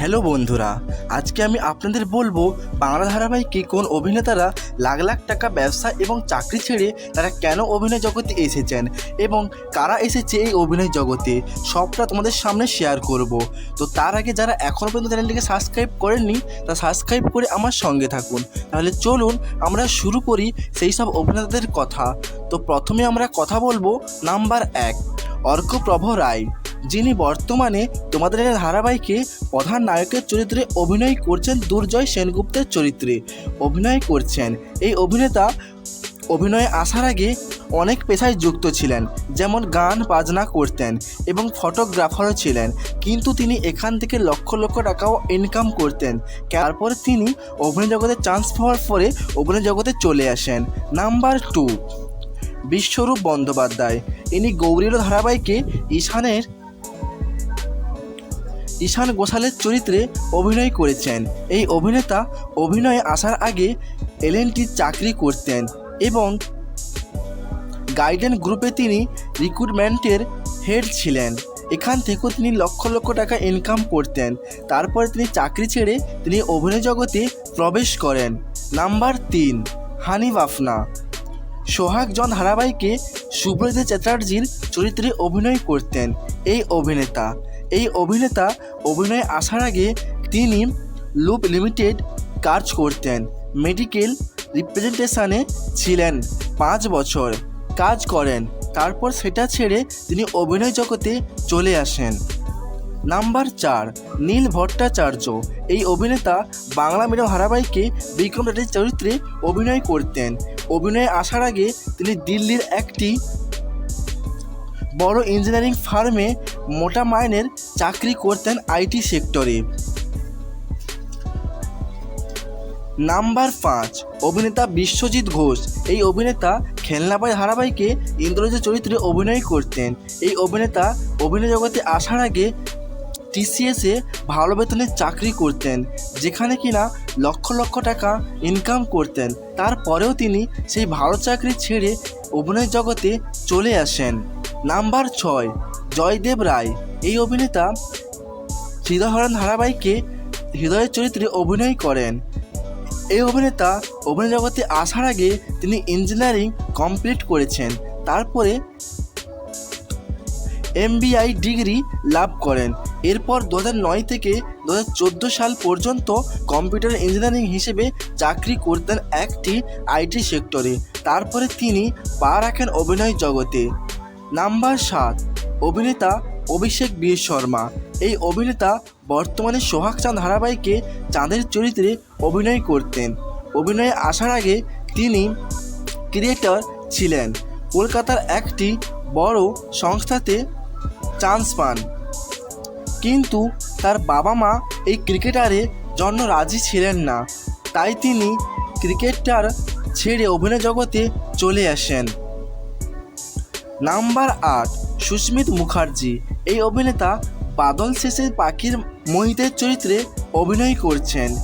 Hello বন্ধুরা, আজকে আমি আপনাদের বলব বাংলা ধারাবাহিকে কোন অভিনেতারা লাখ লাখ টাকা ব্যবসা এবং চাকরি ছেড়ে তারা কেন অভিনয় জগতে এসেছেন এবং কারা এসেছে এই অভিনয় জগতে, সবটা তোমাদের সামনে শেয়ার করব। তো তার আগে যারা এখনও পর্যন্ত চ্যানেলটিকে সাবস্ক্রাইব করেননি, তা সাবস্ক্রাইব করে আমার সঙ্গে থাকুন। তাহলে চলুন আমরা শুরু করি সেই সব অভিনেতাদের কথা। তো প্রথমে আমরা কথা বলব নাম্বার এক, অর্কপ্রভ রায়। যিনি বর্তমানে তোমাদের ধারাবাহিকে প্রধান নায়কের চরিত্রে অভিনয় করছেন দুর্জয় সেনগুপ্তের চরিত্রে। অভিনয় করছেন। এই অভিনেতা অভিনয়ে আসার আগে অনেক পেশায় যুক্ত ছিলেন, যেমন গান, বাজনা করতেন এবং ফটোগ্রাফারও ছিলেন। কিন্তু তিনি এখান থেকে লক্ষ লক্ষ টাকাও ইনকাম করতেন। তারপরে তিনি অভিনয় জগতে চান্স পাওয়ার পরে অভিনয় জগতে চলে আসেন। Number two Biswarup Bandyopadhyay. ইনি গৌরীর ধারাবাহিকে ঈশানের ঈশান গোসালের চরিত্রে অভিনয় করেছেন। এই অভিনেতা অভিনয়ে আসার আগে এলএনটির চাকরি করতেন এবং গাইডেন গ্রুপে তিনি রিক্রুটমেন্টের হেড ছিলেন। এখান থেকেও তিনি লক্ষ লক্ষ টাকা ইনকাম করতেন। তারপরে তিনি চাকরি ছেড়ে তিনি অভিনয় জগতে প্রবেশ করেন। নাম্বার তিন হানি বাফনা সোহাগ জন ধারাবাহিকে সুব্রত চ্যাটার্জির চরিত্রে অভিনয় করতেন। এই অভিনেতা এই অভিনেতা অভিনয়ে আসার আগে তিনি লুপ লিমিটেড কাজ করতেন। মেডিকেল রিপ্রেজেন্টেশনে ছিলেন পাঁচ বছর কাজ করেন। তারপর সেটা ছেড়ে তিনি অভিনয় জগতে চলে আসেন। নাম্বার চার, নীল ভট্টাচার্য। এই অভিনেতা বাংলা মিডিয়াম ধারাবাহিকে বিক্রম রেড্ডির চরিত্রে অভিনয় করতেন। অভিনয়ে আসার আগে তিনি দিল্লির একটি বড় ইঞ্জিনিয়ারিং ফার্মে মোটা মাইনের চাকরি করতেন আইটি সেক্টরে। নাম্বার পাঁচ, অভিনেতা বিশ্বজিৎ ঘোষ। এই অভিনেতা খেলনাবাই ধারাবাহিকে ইন্দ্রজিৎ চরিত্রে অভিনয় করতেন। এই অভিনেতা অভিনয় জগতে আসার আগে টিসিএসে ভালো বেতনের চাকরি করতেন, যেখানে কিনা লক্ষ লক্ষ টাকা ইনকাম করতেন। তারপরেও তিনি সেই ভালো চাকরি ছেড়ে অভিনয় জগতে চলে আসেন। নাম্বার ছয়, জয়দেব রায়। এই অভিনেতা হৃদয়হরণ ধারাবাহিকে হৃদয়ের চরিত্রে অভিনয় করেন। এই অভিনেতা অভিনয় জগতে আসার আগে তিনি ইঞ্জিনিয়ারিং কমপ্লিট করেছেন। তারপরে এমবিআই ডিগ্রি লাভ করেন। এরপর দু নয় থেকে দু হাজার চোদ্দ সাল পর্যন্ত কম্পিউটার ইঞ্জিনিয়ারিং হিসেবে চাকরি করতেন একটি আইটি সেক্টরে। তারপরে তিনি পা রাখেন অভিনয় জগতে। নাম্বার সাত, অভিনেতা অভিষেক বীর শর্মা। এই অভিনেতা বর্তমানে সোহাগ চাঁদ ধারাবাহিকে চাঁদের চরিত্রে অভিনয় করতেন। অভিনয়ে আসার আগে তিনি ক্রিয়েটর ছিলেন। কলকাতার একটি বড় সংস্থাতে চান্স পান। কিন্তু তার বাবা মা এই ক্রিকেটারে জন্য রাজি ছিলেন না। তাই তিনি ক্রিকেটার ছেড়ে অভিনয় জগতে চলে আসেন। নাম্বার আট, সুস্মিত মুখার্জি। এই অভিনেতা বাদল শেষের পাখির মোহিতের চরিত্রে অভিনয় করছেন।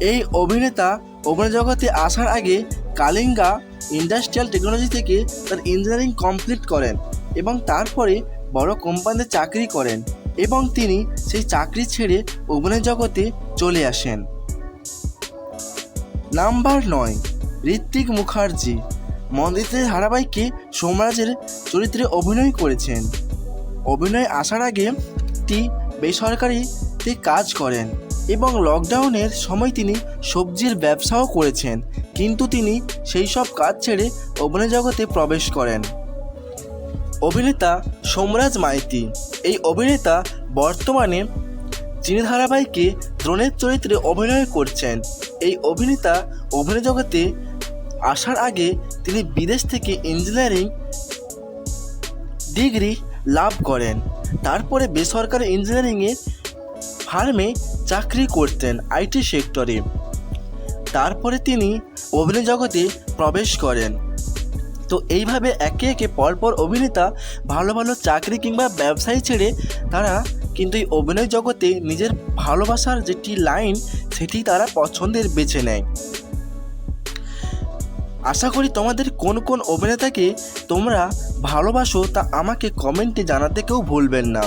এই অভিনেতা অভিনয় জগতে আসার আগে কালিঙ্গা ইন্ডাস্ট্রিয়াল টেকনোলজি থেকে তার ইঞ্জিনিয়ারিং কমপ্লিট করেন এবং তারপরে বড় কোম্পানিতে চাকরি করেন এবং তিনি সেই চাকরি ছেড়ে অভিনয় জগতে চলে আসেন। নাম্বার নয় ঋত্বিক মুখার্জি। মন্দিরের ধারাবাহিকে সোমরাজের চরিত্রে অভিনয় করেছেন। অভিনয়ে আসার আগে একটি বেসরকারিতে কাজ করেন এবং লকডাউনের সময় তিনি সবজির ব্যবসাও করেছেন, কিন্তু তিনি সেই সব কাজ ছেড়ে অভিনয় জগতে প্রবেশ করেন। অভিনেতা সোমরাজ মাইতি, এই অভিনেতা বর্তমানে চীন ধারাবাহিকে দ্রোণের চরিত্রে অভিনয় করছেন। এই অভিনেতা অভিনয় জগতে আসার আগে তিনি বিদেশ থেকে ইঞ্জিনিয়ারিং ডিগ্রি লাভ করেন। তারপরে বেসরকারি ইঞ্জিনিয়ারিংয়ের ফার্মে চাকরি করতেন আইটি সেক্টরে তারপরে তিনি অভিনয় জগতে প্রবেশ করেন। তো এইভাবে একে একে পরপর অভিনেতা, ভালো ভালো চাকরি কিংবা ব্যবসায়ী ছেড়ে তারা কিন্তু এই অভিনয় জগতে নিজের ভালোবাসার যেটি লাইন সেটি তারা পছন্দের বেছে নেয়। আশা করি তোমাদের কোন কোন অভিনেতাকে তোমরা ভালোবাসো তা আমাকে কমেন্টে জানাতে কেউ ভুলবেন না।